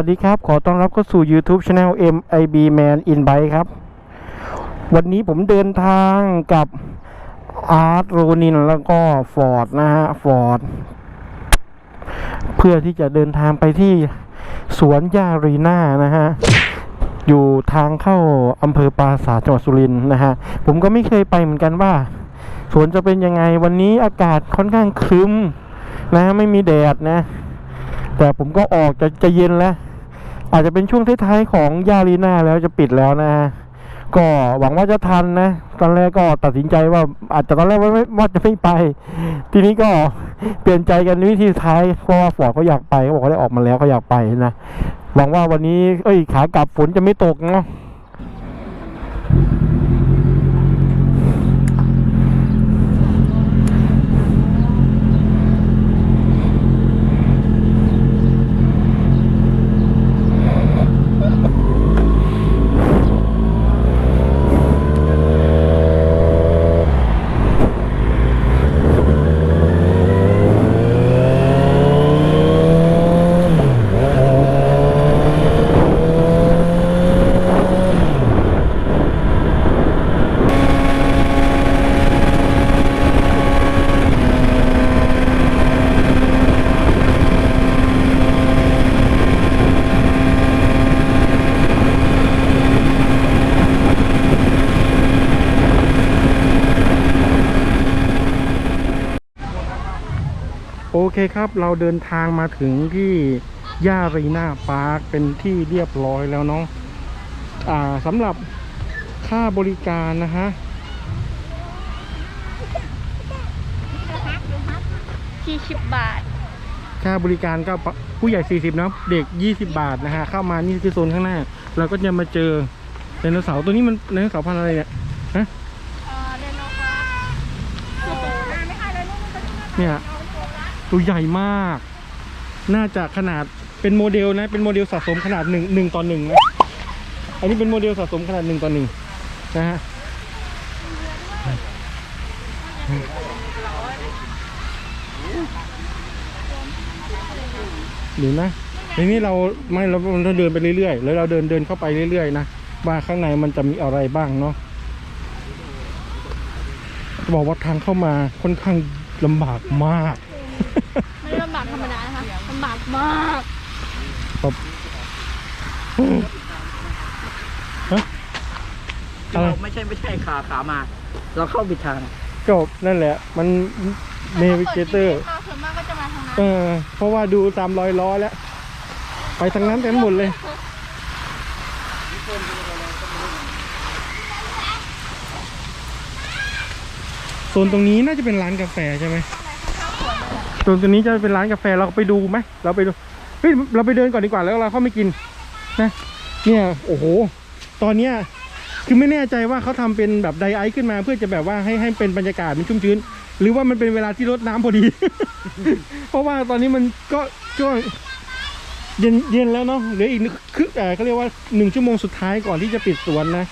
สวัสดีครับ ขอต้อนรับเข้าสู่ YouTube Channel MIB Man in Bike ครับ วันนี้ผมเดินทางกับอาร์ตโรนินแล้วก็ฟอร์ดนะฮะฟอร์ดเพื่อที่จะเดินทางไปที่สวนยารีน่านะฮะ อยู่ทางเข้าอำเภอปราสาทจังหวัดสุรินทร์นะฮะ ผมก็ไม่เคยไปเหมือนกันว่า สวนจะเป็นยังไง วันนี้อากาศค่อนข้างครึ้มนะไม่มีแดดนะแต่ผมก็ออกจะจะเย็นแล้ว อาจจะเป็นช่วงท้ายๆของยาลีนาแล้วจะปิดแล้วนะ ก็หวังว่าจะทันนะ ตอนแรกก็ตัดสินใจว่าอาจจะตอนแรกว่าไม่ว่าจะไม่ไป ทีนี้ก็เปลี่ยนใจกันวิธีท้ายเพราะว่าฟอร์ดเขาอยากไปเขาบอกเขาได้ออกมาแล้วเขาอยากไปนะหวังว่าวันนี้ เอ้ยขากลับฝนจะไม่ตกเนาะ เคครับ เราเดินทางมาถึงที่ย่ารีนาพาร์คเป็นที่เรียบร้อยแล้วเนาะอ่าสำหรับค่าบริการนะฮะที่สิบบาท ค่าบริการก็ปะผู้ใหญ่ 40เนาะเด็ก 20 บาทนะฮะเข้ามานี่คือโซนข้างหน้า เราก็จะมาเจอไดโนเสาร์ตัวนี้มันไดโนเสาร์พันธุ์อะไรเนี่ยฮะเอ่อเรโนครับไม่ค่ะเรโนมันจะเนี่ย ตัวใหญ่มาก น่าจะขนาดเป็นโมเดลนะ เป็นโมเดลสะสมขนาดหนึ่งหนึ่งต่อหนึ่งนะอันนี้เป็นโมเดลสะสมขนาดหนึ่งต่อหนึ่งนะฮะเดี๋ยวนะทีนี้เราไม่เราเราเดินไปเรื่อยๆ แล้วเราเดินเดินเข้าไปเรื่อยๆนะว่าข้างในมันจะมีอะไรบ้างเนาะจะบอกว่าทางเข้ามาค่อนข้างลำบากมากำบากมากครับฮะอะไรเราไม่ใช่ไม่ใช่ขาขามา เราเข้าผิดทางก็นั่นแหละ มันเนวิเกเตอร์ถ้าส่วนมากก็จะมาทางนั้นเออ เพราะว่าดูตามรอยล้อแล้ว ไปทางนั้นกันหมดเลยโซนตรงนี้น่าจะเป็นร้านกาแฟใช่ไหม โซนตรงนี้จะเป็นร้านกาแฟเราไปดูไหมเราไปดูเฮ้ยเราไปเดินก่อนดีกว่าแล้วเราเข้าไม่กินนะเนี่ยโอ้โห ตอนเนี้ยคือไม่แน่ใจว่าเขาทำเป็นแบบไดไอซ์ขึ้นมา เพื่อจะแบบว่าให้ให้เป็นบรรยากาศมันชุ่มชื้น หรือว่ามันเป็นเวลาที่รดน้ำพอดี เพราะว่าตอนนี้มันก็ช่วงเย็นเย็นแล้วเนาะเหลืออีกนึงคือเออเขาเรียกว่าหนึ่งชั่วโมงสุดท้ายก่อนที่จะปิดสวนนะ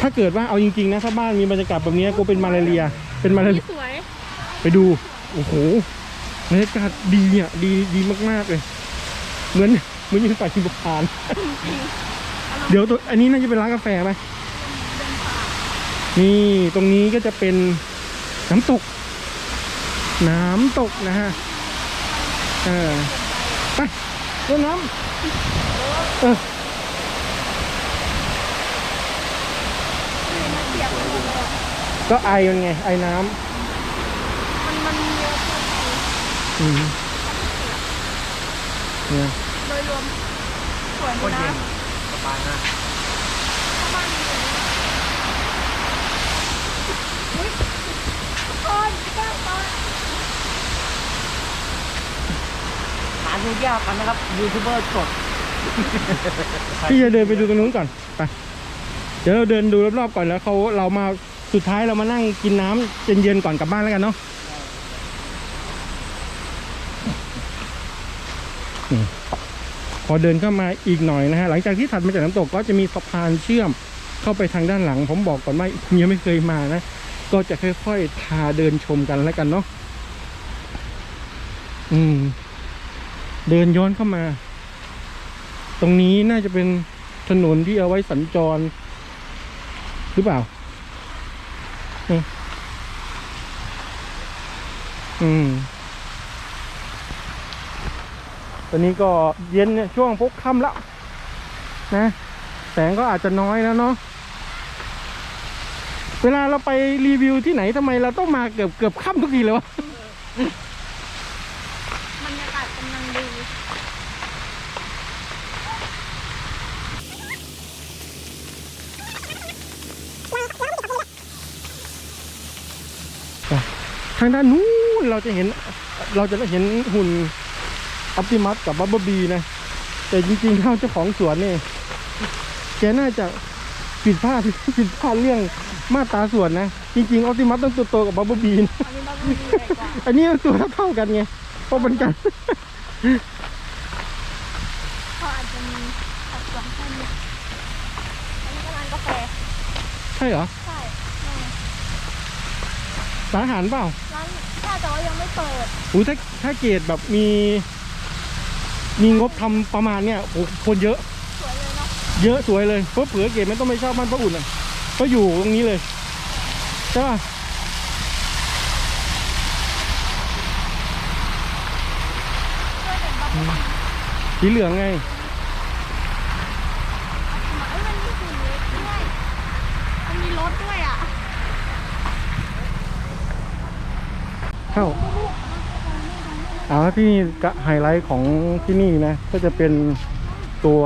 ถ้าเกิดว่าเอาจริงๆนะถ้าบ้านมีบรรยากาศแบบนี้กูเป็นมาลาเรีย เป็นมาลาเรียสวยไปดูโอ้โหบรรยากาศดีอะดีดีมากๆเลย เหมือนเหมือนอยู่ในป่าชิมพานเดี๋ยวตัวอันนี้น่าจะเป็นร้านกาแฟไหมนี่ตรงนี้ก็จะเป็นน้ำตก น้ำตกนะฮะเออไปเล่นน้ำเออ ก็ไอมันไง ไอน้ำมันมันเยอะอืมเนี่ยโดยรวมสวยคนนะเย็นสบายมากคนแก้วตอนหาดูยากกันนะครับยูทูบเบอร์สดพี่จะเดินไปดูตรงนู้นก่อนไปเดี๋ยวเราเดินดูรอบๆก่อนแล้วเขาเรามา สุดท้ายเรามานั่งกินน้ำเย็นๆก่อนกลับบ้านแล้วกันเนาะพอเดินเข้ามาอีกหน่อยนะฮะหลังจากที่ถัดมาจากน้ำตกก็จะมีสะพานเชื่อมเข้าไปทางด้านหลัง ผมบอกก่อนว่าผมยังไม่เคยมานะ ก็จะค่อยๆพาเดินชมกันแล้วกันเนาะอืม เดินย้อนเข้ามา ตรงนี้น่าจะเป็นถนนที่เอาไว้สัญจร หรือเปล่า อืมตอนนี้ก็เย็นเนี่ยช่วงพกค่ำแล้ว นะ แสงก็อาจจะน้อยแล้วเนาะเวลาเราไปรีวิวที่ไหนทำไมเราต้องมาเกือบเกือบค่ำทุกทีเลยวะ บรรยากาศกำลังดี ทางด้านนู้นเราจะเห็น เราจะได้เห็นหุ่นออปติมัสกับบับเบิลบีนะ แต่จริงๆเขาเจ้าของสวนนี่แกน่าจะผิดพลาดผิดพลาดเรื่องมาตราส่วนนะ จริงๆออปติมัสต้องตัวโตกับบับเบิลบีนะอันนี้บ้านมีใหญ่กว่าอันนี้ตัวเท่าๆกันไงเพราะมันกันเขาอาจจะมีสัดส่วนแค่นี้อันนี้ก็ร้านกาแฟใช่เหรอใช่ ร้านอาหารเปล่า ร้านถ้าแต่ว่ายังไม่เปิดอู้ถ้าถ้าเกตแบบมี มีงบทำประมาณเนี้ยโอ้คนเยอะ สวยเลยเนาะเยอะสวยเลยเพราะเผื่อเกตไม่ต้องไปเช่าบ้านป้าอุ่นอะก็อยู่ตรงนี้เลยใช่ป่ะด้วยเป็นบัฟเฟอร์สีเหลืองไง เอ้ยมันมีหุ่นเล็กด้วย มันมีรถด้วยอะ เข้าเอาที่นี่ก็ไฮไลท์ของที่นี่นะ ก็จะเป็นตัว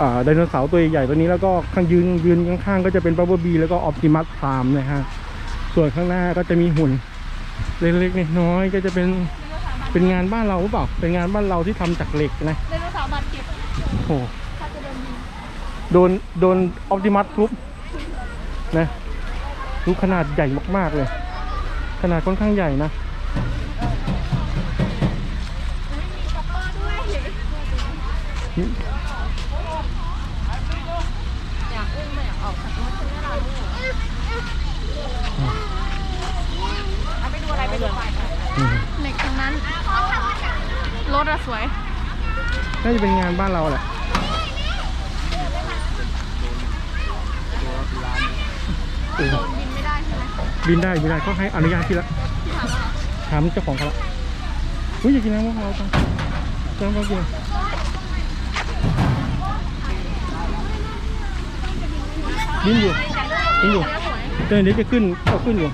อ่าไดโนเสาร์ตัวใหญ่ๆตัวนี้แล้วก็ข้างยืนยืนข้างๆก็จะเป็นบับเบิลบีแล้วก็ออ t ติมัสพรามนะฮะส่วนข้างหน้าก็จะมีหุ่นเล็กๆน้อยๆก็จะเป็นเป็นงานบ้านเราหรือเปล่าเป็นงานบ้านเราที่ทำจากเหล็กนะไดโนเสาร์บาดเจ็บโอ้โหถ้าจะโดนยิงโดนโดนออ t ติมัสทุบนะดูขนาดใหญ่มากๆเลย ขนาดค่อนข้างใหญ่นะมีช็อปเปอร์ด้วยอยากอุ้มไม่อยากออกจากรถใช่ไหมล่ะลูกเอาไปดูอะไรไปดูไปอืมเหล็กตรงนั้นรถอะสวยน่าจะเป็นงานบ้านเราแหละโอ้โดน บินได้บินได้บินได้เขาให้อนุญาตที่ละถามว่าถามเจ้าของเขาละอุ้ยอยากกินน้ำมะพร้าวจังน้ำมะพร้าวเย็นบินอยู่บินอยู่สวยเดี๋ยวจะขึ้นก็ขึ้นอยู่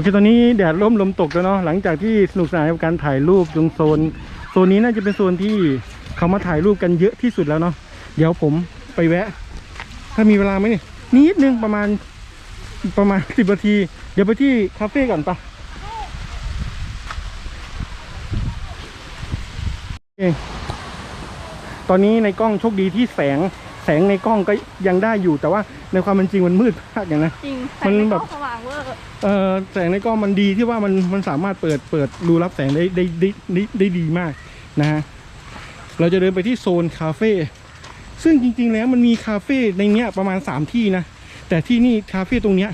อเคตอนนี้แดดร่มลมตกแล้วเนาะหลังจากที่สนุกสนานกับการถ่ายรูปตรงโซนโซนนี้น่าจะเป็นโซนที่เขามาถ่ายรูปกันเยอะที่สุดแล้วเนาะเดี๋ยวผมไปแวะ ถ้ามีเวลาไหมเนี่ยนิดนึงประมาณประมาณสิบนาที เดี๋ยวไปที่คาเฟ่ก่อนปะเองตอนนี้ในกล้องโชคดีที่แสง งในกล้องก็ยังได้อยู่แต่ว่าในความเป็นจริงมันมืดมากอย่างนะ จริงมันแต่แบบก็สว่างเวอร์เออแสงในกล้องมันดีที่ว่ามันมันสามารถเปิดเปิดรูรับแสงได้ได้ได้ได้ได้ดีมากนะฮะเราจะเดินไปที่โซนคาเฟ่ซึ่งจริง ๆ แล้วมันมีคาเฟ่ในเนี้ยประมาณสามที่นะแต่ที่นี่คาเฟ่ตรงเนี้ย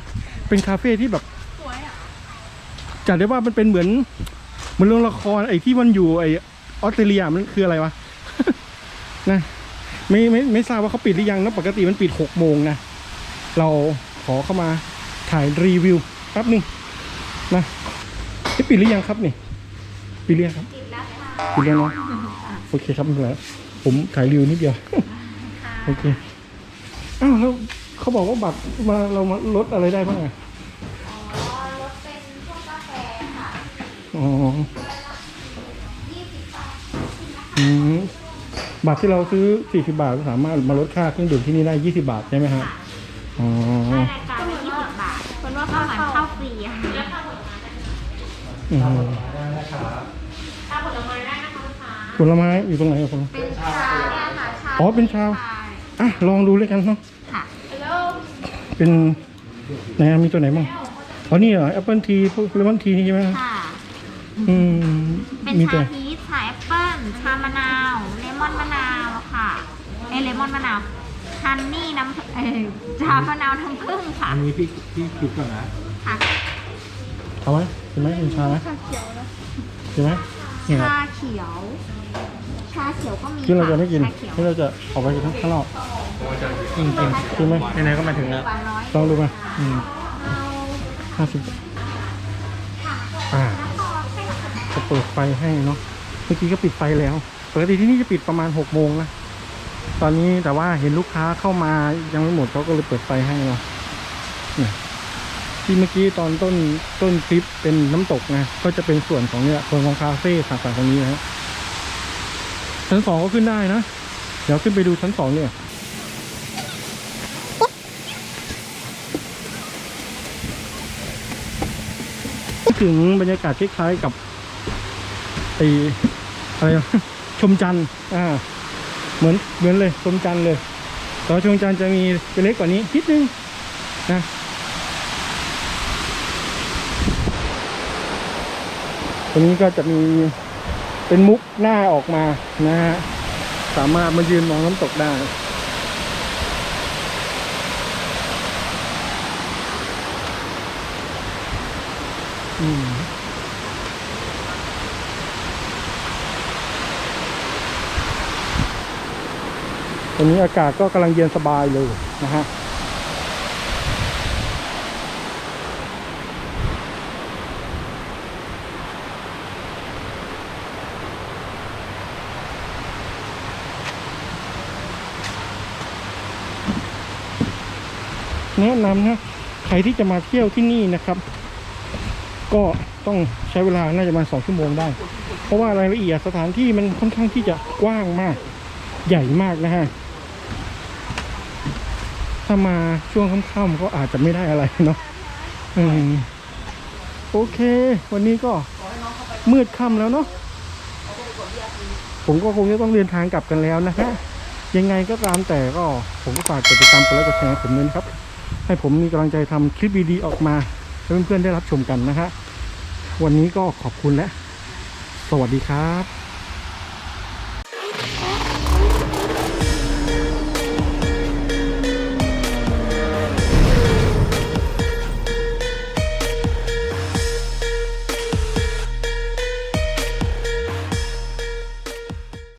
เป็นคาเฟ่ที่แบบ สวยอะจัดได้ว่ามันเป็นเหมือนเหมือนโรงละครไอ้ที่มันอยู่ไอ้ออสเตรเลียมันคืออะไรวะ นะ ไม่ไม่ไม่ทราบว่าเขาปิดหรือยังนะปกติมันปิดหกโมงนะ เราขอเข้ามาถ่ายรีวิวแป๊บหนึ่งนะที่ปิดหรือยังครับนี่ปิดหรือยังครับติดแล้วค่ะปิดแล้วเนาะโอเคครับไม่เป็นไรผมถ่ายรีวิวนิดเดียวโอเคอ้าวแล้วเขาบอกว่าบัตรมาเรามาลดอะไรได้บ้างอะอ๋อรถเป็นพวกกาแฟค่ะอ๋อยี่สิ บบาทอืมบัตรที่เราซื้อ 40 บาทสามารถมาลดค่าเครื่องดื่มที่นี่ได้ 20 บาทใช่ไหมฮะอ๋อได้รายการละยี่สิบบาทคนว่าก็เข้าเหมือนเข้าเข้าฟรีอะค่ะอืมถ้าผลไม้ได้นะคะลูกค้าผลไม้อยู่ตรงไหนครับผม เป็นชาเนี่ยค่ะชาอ๋อเป็นชา อะลองดูเลยกันเนาะค่ะเป็นไหนอะมีตัวไหนบ้างอ๋อนี่เหรอแอปเปิลทีพวกเลมอนทีนี่ใช่ไหมค่ะ อืมเป็นมีชาแต่พีชชาแอปเปิ้ลชามะนาวเลม อนมะนาวค่ะเอเลมอนมะนาวฮันนี่น้ำเอชามะนาวน้ำผึ้งค่ะอันนี้พี่พี่คิดก่อนนะค่ะเอาไหมเห็นไหมเป็นชาไหมชาเขียวนะเห็นไหมเนี่ยครับชาเขียว ชาเขียวก็มีที่เราจะไม่กินชาเขียวที่เราจะออกไปข้างนอกจริงจริงกินไหมไหนๆก็มาถึงแล้วหวานน้อยลองดูไหมอืมห้าสิบอ่าจะเปิดไฟให้เนาะเมื่อกี้ก็ปิดไฟแล้ว กติที่นี่จะปิดประมาณหกโมงนะตอนนี้แต่ว่าเห็นลูกค้าเข้ามายังไม่หมดเขาก็เลยเปิดไฟให้เนาเนี่ยที่เมื่อกี้ตอนต้นต้นคลิปเป็นน้ำตกนะก็จะเป็นส่วนของเนี่ยส่วนของคาเฟ่ฝั่งๆตรงนี้นะฮะชั้นสองก็ขึ้นได้นะ เดี๋ยวขึ้นไปดูชั้นสองเนี่ยถึงบรรยากาศคล้ายๆกับไออะไรนะ ชมจันทร์อ่าเหมือนเหมือนเลยชมจันทร์เลยแต่ว่าชมจันทร์จะมีเป็นเล็กกว่านี้นิดนึงนะตัวนี้ก็จะมีเป็นมุกหน้าออกมานะฮะสามารถมายืนมองน้ำตกได้อืม ตอนนี้อากาศก็กำลังเย็นสบายเลยนะฮะแนะนำนะใครที่จะมาเที่ยวที่นี่นะครับ ก็ต้องใช้เวลาน่าจะประมาณสองชั่วโมงได้ เพราะว่ารายละเอียดสถานที่มันค่อนข้างที่จะกว้างมากใหญ่มากนะฮะ ถ้ามาช่วงค่ำๆก็อาจจะไม่ได้อะไรเนาะอืมโอเค วันนี้ก็มืดค่ำแล้วเนาะผมก็คงจะต้องเดินทางกลับกันแล้วนะฮะยังไงก็ตามแต่ก็ผมก็ฝากกดติดตามกดไลค์กดแชร์ให้ผมด้วยนะครับ ให้ผมมีกำลังใจทำคลิปดีๆออกมาให้เพื่อนๆได้รับชมกันนะฮะวันนี้ก็ขอบคุณและ สวัสดีครับ